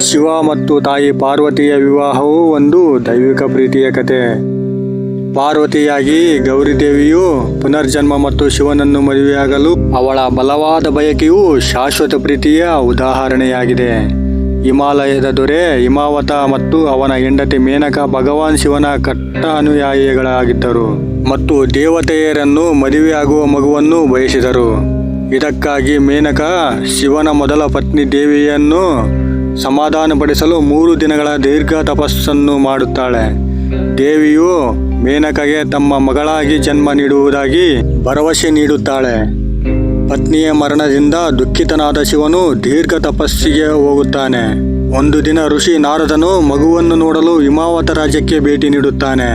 ಶಿವ ಮತ್ತು ತಾಯಿ ಪಾರ್ವತಿಯ ವಿವಾಹವು ಒಂದು ದೈವಿಕ ಪ್ರೀತಿಯ ಕತೆ. ಪಾರ್ವತಿಯಾಗಿ ಗೌರಿದೇವಿಯು ಪುನರ್ಜನ್ಮ ಮತ್ತು ಶಿವನನ್ನು ಮದುವೆಯಾಗಲು ಅವಳ ಬಲವಾದ ಬಯಕೆಯು ಶಾಶ್ವತ ಪ್ರೀತಿಯ ಉದಾಹರಣೆಯಾಗಿದೆ. ಹಿಮಾಲಯದ ದೊರೆ ಹಿಮಾವತ ಮತ್ತು ಅವನ ಹೆಂಡತಿ ಮೇನಕ ಭಗವಾನ್ ಶಿವನ ಕಟ್ಟ ಅನುಯಾಯಿಗಳಾಗಿದ್ದರು ಮತ್ತು ದೇವತೆಯರನ್ನು ಮದುವೆಯಾಗುವ ಮಗುವನ್ನು ಬಯಸಿದರು. ಇದಕ್ಕಾಗಿ ಮೇನಕ ಶಿವನ ಮೊದಲ ಪತ್ನಿ ದೇವಿಯನ್ನು ಸಮಾಧಾನಪಡಿಸಲು ಮೂರು ದಿನಗಳ ದೀರ್ಘ ತಪಸ್ಸನ್ನು ಮಾಡುತ್ತಾಳೆ. ದೇವಿಯು ಮೇನಕಗೆ ತಮ್ಮ ಮಗಳಾಗಿ ಜನ್ಮ ನೀಡುವುದಾಗಿ ಭರವಸೆ ನೀಡುತ್ತಾಳೆ. ಪತ್ನಿಯ ಮರಣದಿಂದ ದುಃಖಿತನಾದ ಶಿವನು ದೀರ್ಘ ತಪಸ್ಸಿಗೆ ಹೋಗುತ್ತಾನೆ. ಒಂದು ದಿನ ಋಷಿ ನಾರದನು ಮಗುವನ್ನು ನೋಡಲು ಹಿಮಾವತ ರಾಜ್ಯಕ್ಕೆ ಭೇಟಿ ನೀಡುತ್ತಾನೆ.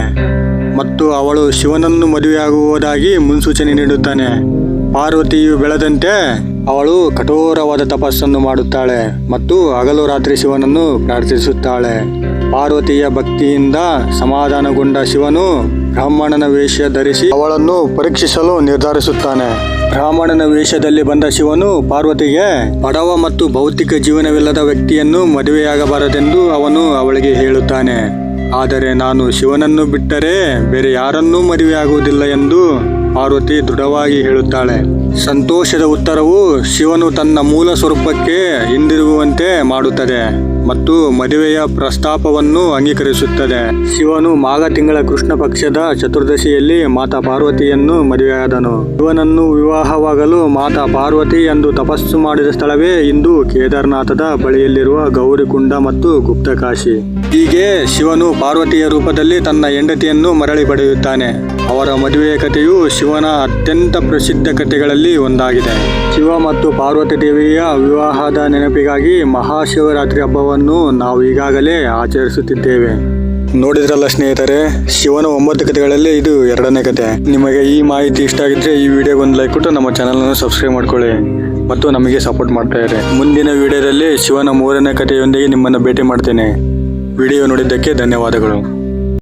ಮತ್ತು ಅವಳು ಶಿವನನ್ನು ಮದುವೆಯಾಗುವುದಾಗಿ ಮುನ್ಸೂಚನೆ ನೀಡುತ್ತಾನೆ. ಪಾರ್ವತಿಯು ಬೆಳೆದಂತೆ ಅವಳು ಕಠೋರವಾದ ತಪಸ್ಸನ್ನು ಮಾಡುತ್ತಾಳೆ ಮತ್ತು ಹಗಲು ರಾತ್ರಿ ಶಿವನನ್ನು ಪ್ರಾರ್ಥಿಸುತ್ತಾಳೆ. ಪಾರ್ವತಿಯ ಭಕ್ತಿಯಿಂದ ಸಮಾಧಾನಗೊಂಡ ಶಿವನು ಬ್ರಾಹ್ಮಣನ ವೇಷ ಧರಿಸಿ ಅವಳನ್ನು ಪರೀಕ್ಷಿಸಲು ನಿರ್ಧರಿಸುತ್ತಾನೆ. ಬ್ರಾಹ್ಮಣನ ವೇಷದಲ್ಲಿ ಬಂದ ಶಿವನು ಪಾರ್ವತಿಗೆ ಬಡವ ಮತ್ತು ಭೌತಿಕ ಜೀವನವಿಲ್ಲದ ವ್ಯಕ್ತಿಯನ್ನು ಮದುವೆಯಾಗಬಾರದೆಂದು ಅವನು ಅವಳಿಗೆ ಹೇಳುತ್ತಾನೆ. ಆದರೆ ನಾನು ಶಿವನನ್ನು ಬಿಟ್ಟರೆ ಬೇರೆ ಯಾರನ್ನೂ ಮದುವೆಯಾಗುವುದಿಲ್ಲ ಎಂದು ಪಾರ್ವತಿ ದೃಢವಾಗಿ ಹೇಳುತ್ತಾಳೆ. ಸಂತೋಷದ ಉತ್ತರವು ಶಿವನು ತನ್ನ ಮೂಲ ಸ್ವರೂಪಕ್ಕೆ ಹಿಂದಿರುಗುವಂತೆ ಮಾಡುತ್ತದೆ ಮತ್ತು ಮದುವೆಯ ಪ್ರಸ್ತಾಪವನ್ನು ಅಂಗೀಕರಿಸುತ್ತದೆ. ಶಿವನು ಮಾಘ ತಿಂಗಳ ಕೃಷ್ಣ ಪಕ್ಷದ ಚತುರ್ದಶಿಯಲ್ಲಿ ಮಾತಾ ಪಾರ್ವತಿಯನ್ನು ಮದುವೆಯಾದನು. ಶಿವನನ್ನು ವಿವಾಹವಾಗಲು ಮಾತಾ ಪಾರ್ವತಿ ಎಂದು ತಪಸ್ಸು ಮಾಡಿದ ಸ್ಥಳವೇ ಇಂದು ಕೇದಾರನಾಥದ ಬಳಿಯಲ್ಲಿರುವ ಗೌರಿಕುಂಡ ಮತ್ತು ಗುಪ್ತಕಾಶಿ. ಹೀಗೆ ಶಿವನು ಪಾರ್ವತಿಯ ರೂಪದಲ್ಲಿ ತನ್ನ ಹೆಂಡತಿಯನ್ನು ಮರಳಿ ಪಡೆಯುತ್ತಾನೆ. ಅವರ ಮದುವೆಯ ಕಥೆಯು ಶಿವನ ಅತ್ಯಂತ ಪ್ರಸಿದ್ಧ ಕಥೆಗಳಲ್ಲಿ ಒಂದಾಗಿದೆ. ಶಿವ ಮತ್ತು ಪಾರ್ವತಿ ದೇವಿಯ ವಿವಾಹದ ನೆನಪಿಗಾಗಿ ಮಹಾಶಿವರಾತ್ರಿ ಹಬ್ಬವನ್ನು ನಾವು ಈಗಾಗಲೇ ಆಚರಿಸುತ್ತಿದ್ದೇವೆ. ನೋಡಿದ್ರಲ್ಲ ಸ್ನೇಹಿತರೆ, ಶಿವನ ಒಂಬತ್ತು ಕಥೆಗಳಲ್ಲಿ ಇದು ಎರಡನೇ ಕತೆ ನಿಮಗೆ ಈ ಮಾಹಿತಿ ಇಷ್ಟ ಆಗಿದ್ರೆ ಈ ವಿಡಿಯೋಗೆ ಒಂದು ಲೈಕ್ ಕೊಟ್ಟು ನಮ್ಮ ಚಾನಲನ್ನು ಸಬ್ಸ್ಕ್ರೈಬ್ ಮಾಡ್ಕೊಳ್ಳಿ ಮತ್ತು ನಮಗೆ ಸಪೋರ್ಟ್ ಮಾಡ್ತಾ ಇರಿ. ಮುಂದಿನ ವಿಡಿಯೋದಲ್ಲಿ ಶಿವನ ಮೂರನೇ ಕಥೆಯೊಂದಿಗೆ ನಿಮ್ಮನ್ನು ಭೇಟಿ ಮಾಡ್ತೇನೆ. ವಿಡಿಯೋ ನೋಡಿದ್ದಕ್ಕೆ ಧನ್ಯವಾದಗಳು.